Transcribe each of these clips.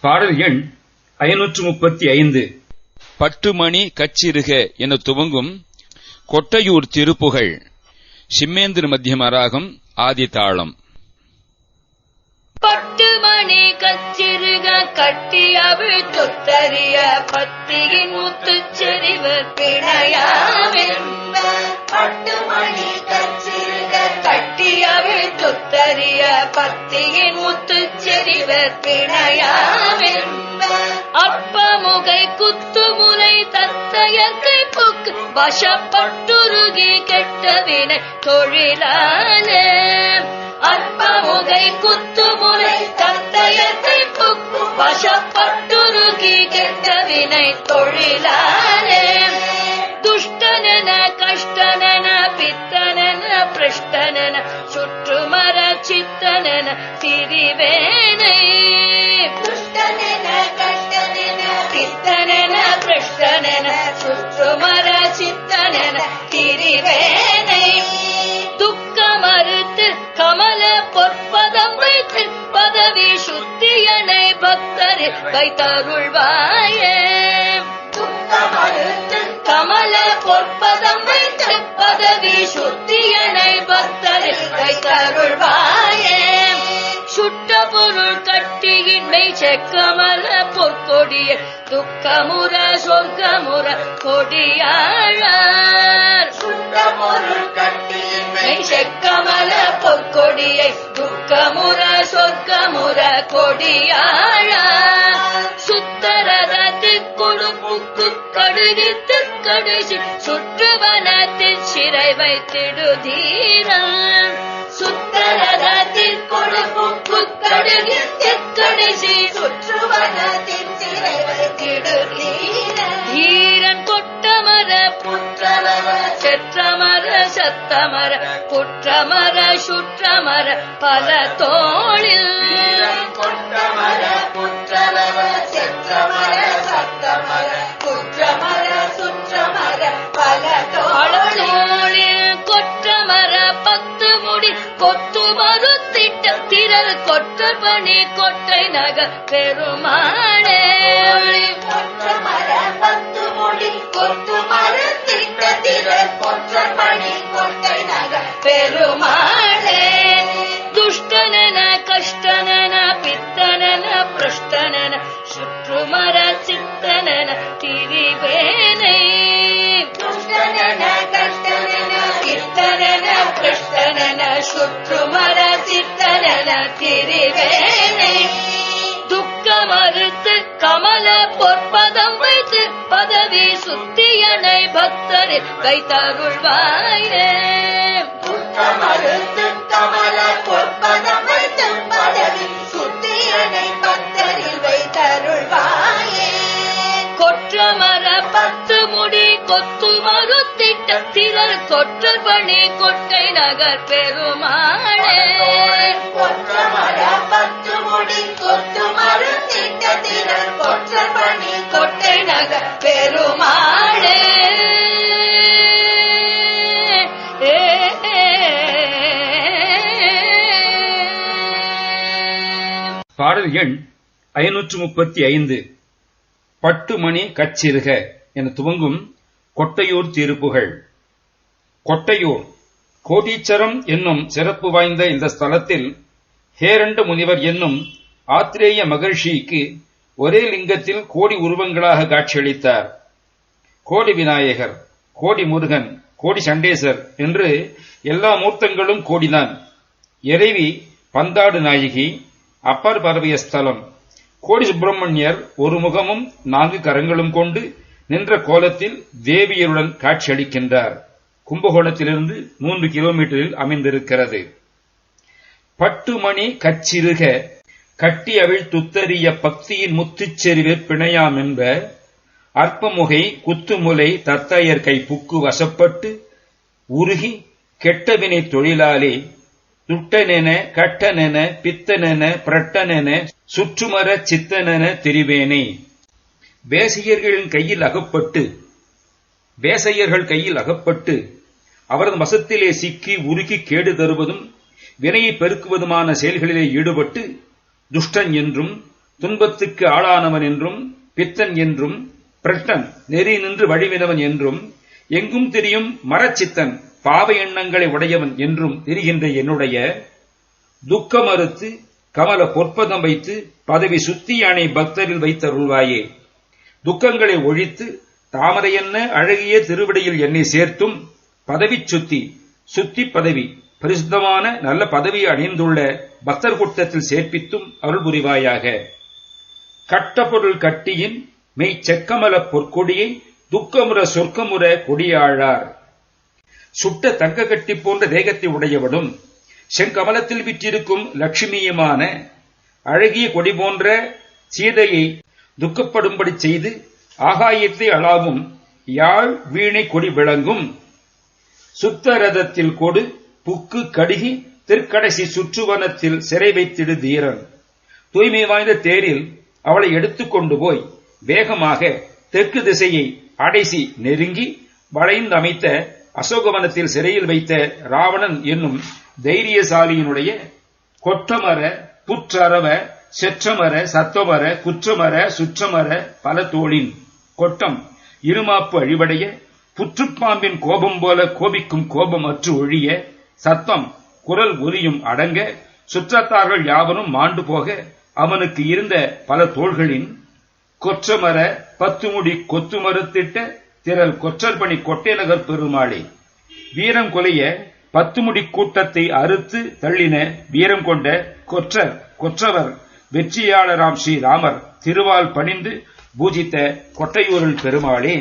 பாடல் எண் ஐநூற்று முப்பத்தி ஐந்து. பட்டுமணி கச்சிறுக என துவங்கும் கொட்டையூர் திருப்புகழ். சிம்மேந்திர மத்தியமராகம் ஆதி தாளம் பட்டு மணி கச்சிறுக கட்டி அவள் தொத்தறிய பத்தியின் முத்து செறிவு பிணையாமென்ப பட்டு மணி கச்சிறுக கட்டி அவள் தொத்தறிய பத்தியின் முத்து செறிவு அப்பமுகை குத்து குத்துமுனை தத்தையற்கை புக்கு வசப்பட்டுருகி கெட்டவினை தொழிலான அற்பமுகை குத்துமுனை தத்தையத்தை புக்கு வசப்பட்டுருகி கெட்டவினை தொழிலானே துஷ்டனென கஷ்டனென பித்தனென பிரஷ்டனென சுற்றுமர சித்தனென திரிவேனை துஷ்டனென கஷ்டனென பித்தனென பிரஷ்டனென சுற்றுமர சித்தனென பதவி சுத்தியனை பக்தர் வைத்தருள்வாயே. கமல பொற்பதம் வைத்து பதவி சுத்தியனை பக்தர் வைத்தருள்வாயே. சுட்ட பொருள் கட்டியின் மெய் செக்கமல பொற்கொடிய துக்கமுற சொர்க்கமுற செக்கமல பொற்கொடியை சொர்க்கமுற கொடியாழ சுத்தரதத்து கொடுப்புக்கு கடுகித்து கடுசி சுற்றுவனத்தில் சிறை வைத்திடுதீரன் சுத்தரதத்தில் கொடுப்புக்கு கடுகித்து கடுசி சுற்றுவனத்தில் சிறை வைத்திடுதீரன் ஈரன் கொட்டமர புற்றமர செற்றமர சத்தமர குற்றமர சுற்றமர பல தோழில் கொட்டமர புற்றமர செற்றமர சத்தமர குற்றமர கொத்து மறுத்திட்ட திரள் கொற்றர் பணி கொட்டை நகர் நகர் பெருமாளே துஷ்டனன கஷ்டனன பித்தனன பிரஷ்டனன சுற்றுமர சித்தனன திரிவேனை. துஷ்டனன பிரஷ்டனன சுற்றுமர சித்தனன திரிவேனை துக்க மறுத்து கமல பொற்பதம் வைத்து பதவி சுத்தியனை பக்தரில் வைத்தருள்வாயே. துக்க மறுத்து சொற்றல் பணி கொட்டை நகர் பெருமாளே. பத்து முடி கொத்து மறுத்திட்ட திரள் கொற்றர் பணி கொட்டை நகர் பெருமாளே பாடல் எண் ஐநூற்று முப்பத்தி ஐந்து. பட்டு மணி கச்சிறுக என துவங்கும் கொட்டையூர் திருப்புகழ் கொட்டையூர். கோடீச்சரம் என்னும் சிறப்பு வாய்ந்த இந்த ஸ்தலத்தில் ஹேரண்ட முனிவர் என்னும் ஆத்திரேய மகிழ்ச்சிக்கு ஒரே லிங்கத்தில் கோடி உருவங்களாக காட்சியளித்தார். கோடி விநாயகர் கோடி முருகன் கோடி சண்டேசர் என்று எல்லா மூர்த்தங்களும் கோடிதான். இறைவி பந்தாடு நாயகி அப்பர் பரவிய ஸ்தலம். கோடி சுப்பிரமணியர் ஒரு முகமும் நான்கு கரங்களும் கொண்டு நின்ற கோலத்தில் தேவியருடன் காட்சியளிக்கின்றார். கும்பகோணத்திலிருந்து மூன்று கிலோமீட்டரில் அமைந்திருக்கிறது. பட்டுமணி கச்சிறுக கட்டி அவிழ் துத்தறிய பக்தியின் முத்துச்செறிவில் பிணையாம் என்ப அற்பமுகை குத்துமுலை தத்தையர் கை புக்கு வசப்பட்டு உருகி கெட்டவினை தொழிலாளி துட்டனென கட்டனென பித்தனென பிரட்டனென சுற்றுமர சித்தனென தெரிவேனே. வேசையர்களின் கையில் அகப்பட்டு வேசையர்கள் கையில் அகப்பட்டு அவரது வசத்திலே சிக்கி உருகி கேடு தருவதும் வினையை பெருக்குவதுமான செயல்களிலே ஈடுபட்டு துஷ்டன் என்றும் துன்பத்துக்கு ஆளானவன் என்றும் பித்தன் என்றும் பிரட்டன் நெறி நின்று வழிவினவன் என்றும் எங்கும் தெரியும் மரச்சித்தன் பாவ எண்ணங்களை உடையவன் என்றும் தெரிகின்ற என்னுடைய துக்கம் மறுத்து கமல பொற்பதம் வைத்து பதவி சுத்தி யானை பக்தரில் வைத்தருள்வாயே. துக்கங்களை ஒழித்து தாமரை என்ன அழகிய திருவிடையில் என்னை சேர்த்தும் பதவி சுத்தி சுத்தி பதவி பரிசுத்தமான நல்ல பதவியை அணிந்துள்ள பக்தர் கூட்டத்தில் சேர்ப்பித்தும் அருள் புரிவாயாக. கட்டப்பொருள் கட்டியின் மெய் செக்கமல பொற்கொடியை துக்கமுற சொர்க்கமுற கொடியாழார். சுட்ட தங்க கட்டி போன்ற தேகத்தை உடையவனும் செங்கமலத்தில் விற்றிருக்கும் லட்சுமியுமான அழகிய கொடி போன்ற சீதையை துக்கப்படும்படி செய்து ஆகாயத்தை அளாவும் யாழ் வீணை கொடி விளங்கும். சுத்த ரதத்தில் கொடு புக்கு கடுகி திருக்கடைசி சுற்றுவனத்தில் சிறை வைத்திடு தீரன். தூய்மை வாய்ந்த தேரில் அவளை எடுத்துக்கொண்டு போய் வேகமாக தெற்கு திசையை அடைசி நெருங்கி வளைந்து அமைத்த அசோகவனத்தில் சிறையில் வைத்த ராவணன் என்னும் தைரியசாலியினுடைய கொற்றமர புற்றரவ செற்றமர சத்தமர குற்றமர சுற்றமர பல தோளின் கொட்டம் இருமாப்பு அழிவடைய புற்றுப்பாம்பின் கோபம் போல கோபிக்கும் கோபம் அற்று ஒழிய சத்தம் குரல் ஒலியும் அடங்க சுற்றத்தார்கள் யாவரும் மாண்டு போக அவனுக்கு இருந்த பல தோள்களின் கொற்றமர பத்துமுடி கொத்து மறுத்திட்ட திரள் கொற்றற்பணி கொட்டைநகர் பெருமாளே. வீரம் கொலைய பத்துமுடி கூட்டத்தை அறுத்து தள்ளின வீரம் கொண்ட கொற்றர் கொற்றவர் வெற்றியாளராம் ஸ்ரீராமர் திருவால் பணிந்து பூஜித்த கொட்டையூரில் பெருமாளே.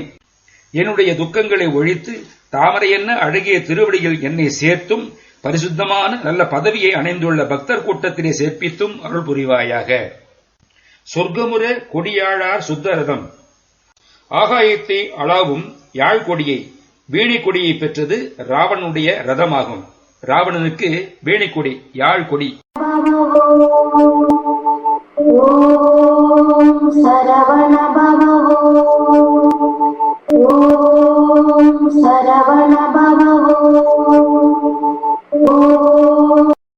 என்னுடைய துக்கங்களை ஒழித்து தாமரை என்ன அழகிய திருவடியில் என்னை சேர்த்தும் பரிசுத்தமான நல்ல பதவியை அணைந்துள்ள பக்தர் கூட்டத்திலே சேர்ப்பித்தும் அருள் புரிவாயாக. சொர்க்கமுற கொடியாழார் சுத்தரதம். ஆகாயத்தை அளாவும் யாழ் கொடியை வீணை கொடியை பெற்றது ராவணனுடைய ரதமாகும். ராவணனுக்கு வீணை கொடி யாழ் கொடி.